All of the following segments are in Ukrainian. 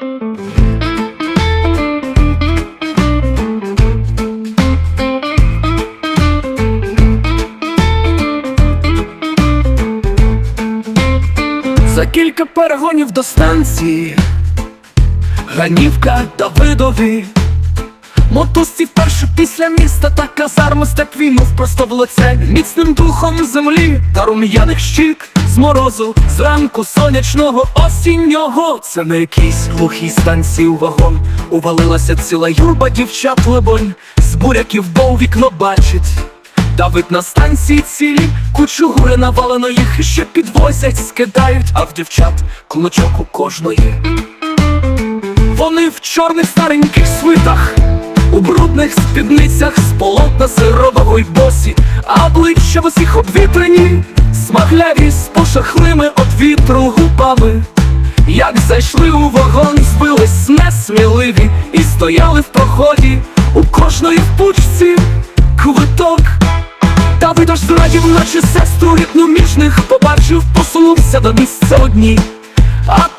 За кілька перегонів до станції Ганівка Давидові. Мотузці вперше після міста та казарми степ війнув просто в лице. Міцним духом землі та рум'яних щік З морозу, зранку сонячного осіннього. Це на якійсь глухій станції вагон. Увалилася ціла юрба дівчат лебонь З буряків бо у вікно бачить. Давид на станції цілі, кучу гури навалено їх ще підвозять, скидають, а в дівчат клочок у кожної. Вони в чорних стареньких свитах, у брудних спідницях з полотна сирового й босі, а обличчя в усіх обвітрені, смагляві з пошахлими от вітру губами. Як зайшли у вагон, збились несміливі і стояли в проході у кожної в пучці квиток. Та видаш зрадів, наче сестру рідну між них побачив, посунувся до місця одній.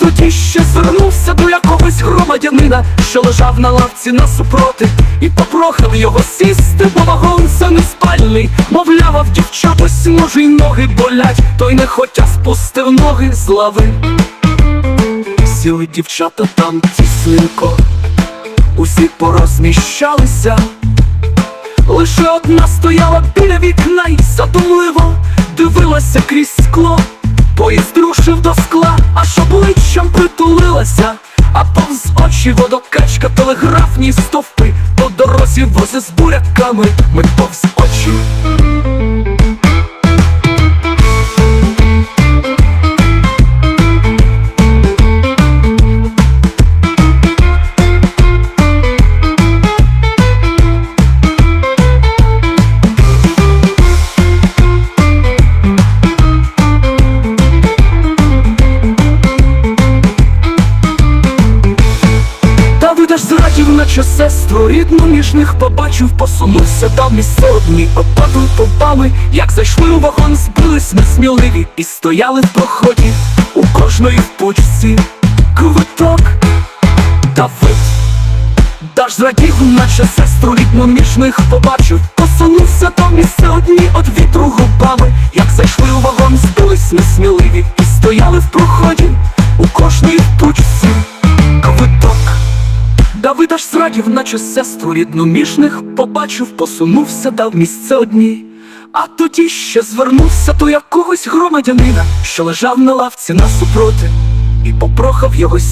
Тоді ще звернувся до якогось громадянина, що лежав на лавці насупроти, і попрохав його сісти, бо вагон це не спальний, мовляв, дівчат ось може й ноги болять, той нехотя спустив ноги з лави. Сіли дівчата там тісинко, усі порозміщалися. Лише одна стояла біля вікна і задумливо дивилася крізь скло. Аж обличчям притулилася, а повз очі водокачка, телеграфні стовпи по дорозі вози з буряками, ми повз очі. Наче сестру рідну між них побачив, посунувся дав місце одні, опаду попали, як зайшли у вагон, збились несміливі і стояли в проході у кожної в пучці квиток Давид. Даж зрадів, наче сестру рідну між них побачив, посунувся до місце одні от вітру губами, як зайшли у вагон, збились несміливі і стояли в проході у кожної в квиток. Давид аж зрадів, наче сестру рідну міжних побачив, посунувся, дав місце одній. А тоді ще звернувся до якогось громадянина, що лежав на лавці насупроти, і попрохав його сі.